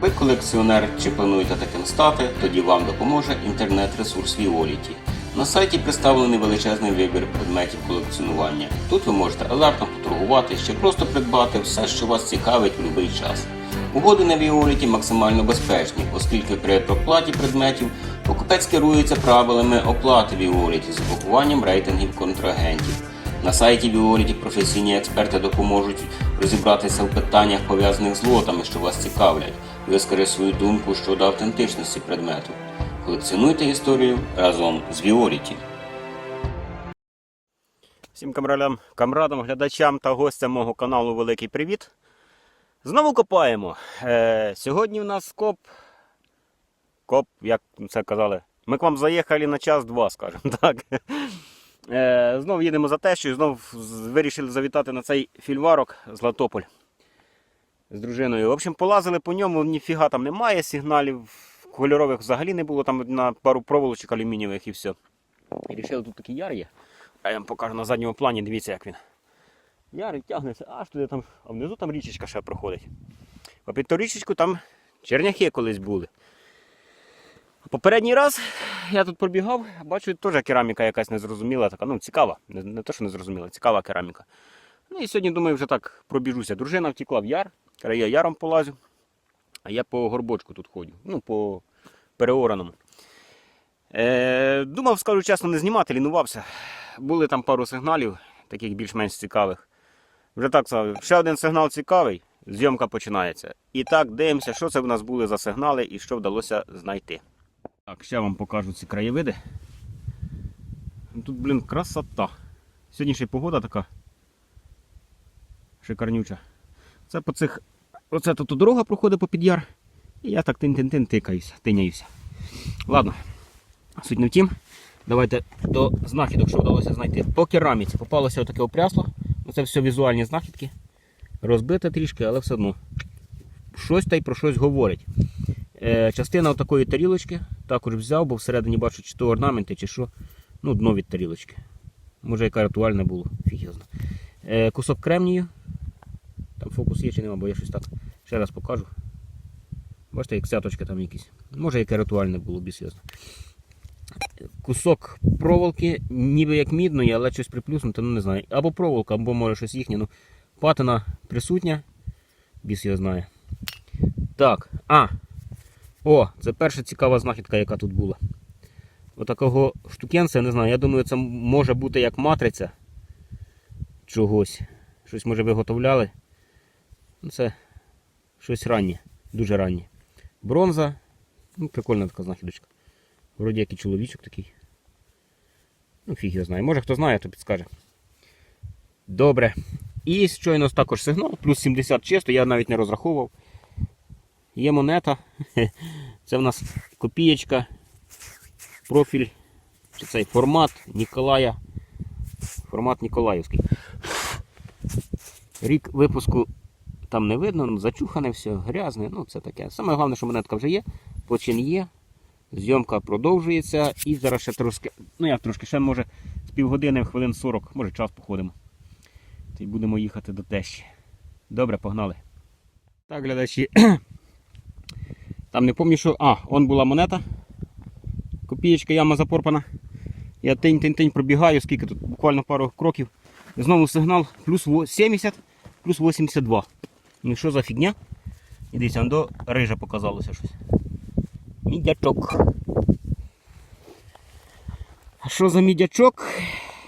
Ви колекціонер чи плануєте таким стати, тоді вам допоможе інтернет-ресурс Violet. На сайті представлений величезний вибір предметів колекціонування. Тут ви можете алертно поторгувати чи просто придбати все, що вас цікавить в будь-який час. Угоди на Violet максимально безпечні, оскільки при проплаті предметів покупець керується правилами оплати Violet з блокуванням рейтингів контрагентів. На сайті Violet професійні експерти допоможуть розібратися в питаннях, пов'язаних з лотами, що вас цікавлять, вискажи свою думку щодо автентичності предмету. Колекціонуйте історію разом з Violet. Всім камрадам, камрадам, глядачам та гостям мого каналу Великий Привіт. Знову копаємо. Е, сьогодні в нас коп. Коп, як це казали. Ми к вам заїхали на час-два, скажімо так. Е, знов їдемо за тещою, знов з- вирішили завітати на цей фільварок Златополь з дружиною. В общем, полазили по ньому, ніфіга там немає сигналів. Кольорових взагалі не було, там на пару проволочок алюмінієвих і все. І рішили, тут такий яр є. Я вам покажу на задньому плані, дивіться, як він. Ярик тягнеться аж туди там, а внизу там річечка ще проходить. А під ту річечку там черняхи колись були. Попередній раз я тут пробігав, бачу, теж кераміка якась незрозуміла, така, ну, цікава. Не, не те, що незрозуміла, цікава кераміка. Ну і сьогодні, думаю, вже так пробіжуся. Дружина втекла в яр, каже, я яром полазю, а я по горбочку тут ходжу. Ну, по переораному. Е, думав, скажу чесно, не знімати, лінувався. Були там пару сигналів, таких більш-менш цікавих. Вже так сказав, ще один сигнал цікавий, зйомка починається. І так дивимося, що це в нас були за сигнали і що вдалося знайти. Так, ще вам покажу ці краєвиди. Тут, блін, красота. Сьогодні ще й погода така шикарнюча. Це по цих. Оце тут дорога проходить по підяр. І я так тин-тин-тин тикаюся, тиняюся. Ладно, суть не втім. Давайте до знахідок, що вдалося знайти. По кераміці попалося отаке опрясло. Це все візуальні знахідки. Розбите трішки, але все одно. Щось та й про щось говорить. Е, частина такої тарілочки також взяв, бо всередині бачу, чи то орнаменти, чи що. Ну, дно від тарілочки. Може, яка ритуальна було, фіг його зна. Е, кусок кремнію. Фокус є чи нема, бо я щось так ще раз покажу. Бачите, як цяточка там якісь. Може, яке ритуальне було, бісйозно. Кусок проволоки, ніби як мідної, але щось приплюснуте, ну не знаю. Або проволока, або може щось їхнє. Ну, патина присутня. Біс його знає. Так, а. О, це перша цікава знахідка, яка тут була. Отакого штукенця, не знаю. Я думаю, це може бути як матриця чогось. Щось може виготовляли. Ну, Це щось раннє, дуже раннє. Бронза. Ну, прикольна така знахідочка. Вроді як і чоловічок такий. Ну, фіг його знає. Може хто знає, то підскаже. Добре. І щойно також сигнал, плюс 70 чисто, я навіть не розраховував. Є монета. Це в нас копієчка, профіль, чи цей формат Ніколая. Формат Ніколаївський. Рік випуску там не видно, ну, зачухане все, грязне, ну це таке. Саме головне, що монетка вже є, почин є. Зйомка продовжується і зараз ще трошки, ну як трошки, ще може з півгодини, хвилин 40, може час походимо. Й будемо їхати до тещі. Добре, погнали. Так, глядачі. Там не пам'ятаю, що. А, он була монета. Копієчка яма запорпана. Я тинь-тинь-тинь пробігаю, скільки тут, буквально пару кроків. І знову сигнал плюс 70, плюс 82. Ну що за фігня? І дивіться, до рижа показалося щось. Мідячок. А що за мідячок?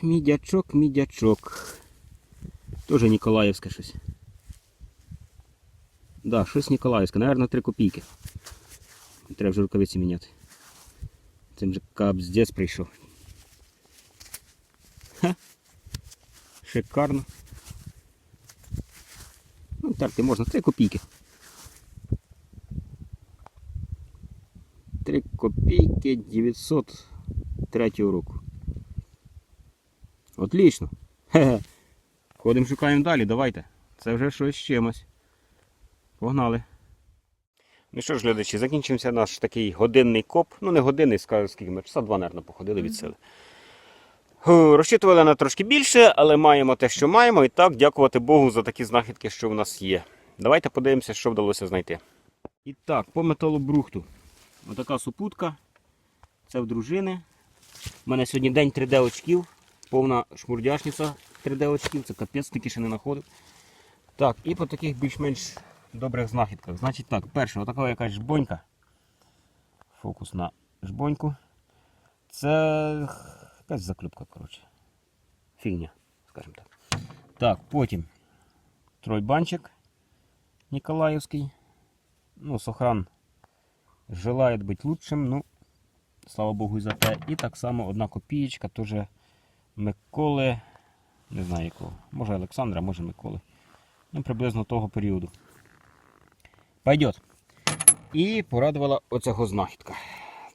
Мідячок, мідячок. Тоже Ніколаївське щось. Да, щось Ніколаївське, наверное, 3 копійки. Треба вже рукавиці міняти. Цим же капздець прийшов. Ха. Шикарно. Ну, можна, 3 копійки. 3 копійки 903 року. Отлично. Хе-хе. Ходимо шукаємо далі, давайте. Це вже щось з чимось. Погнали. Ну що ж, глядачі, закінчився наш такий годинний коп. Ну, не годинний, скажу, скільки ми часа два, мабуть, походили від сили. Ху, Розчитували на трошки більше, але маємо те, що маємо. І так, дякувати Богу за такі знахідки, що в нас є. Давайте подивимося, що вдалося знайти. І так, по металобрухту. Отака супутка. Це в дружини. У мене сьогодні день 3D очків. Повна шмурдяшниця 3D очків. Це капець, таки ще не знаходив. Так, і по таких більш-менш добрих знахідках. Значить так, перше, отака якась жбонька. Фокус на жбоньку. Це якась заклюпка, коротше. Фігня, скажімо так. Так, потім тройбанчик Ніколаївський. Ну, Сохран желає бути лучшим, ну, слава Богу, і за те. І так само одна копієчка, теж Миколи, не знаю якого, може Олександра, може Миколи. Ну, приблизно того періоду. Пойдет. І порадувала оцього знахідка.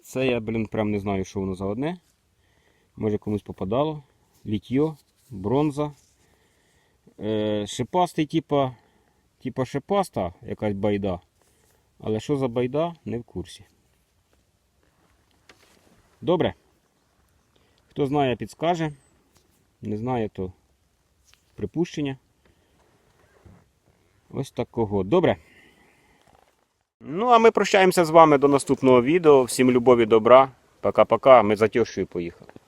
Це я, блін, прям не знаю, що воно за одне. Може комусь попадало. Літьо, бронза. Е, шипастий, типа, типа шипаста, якась байда. Але що за байда, не в курсі. Добре. Хто знає, підскаже. Не знає, то припущення. Ось такого. Добре. Ну, а ми прощаємося з вами до наступного відео. Всім любові, добра. Пока-пока. Ми за тещою поїхали.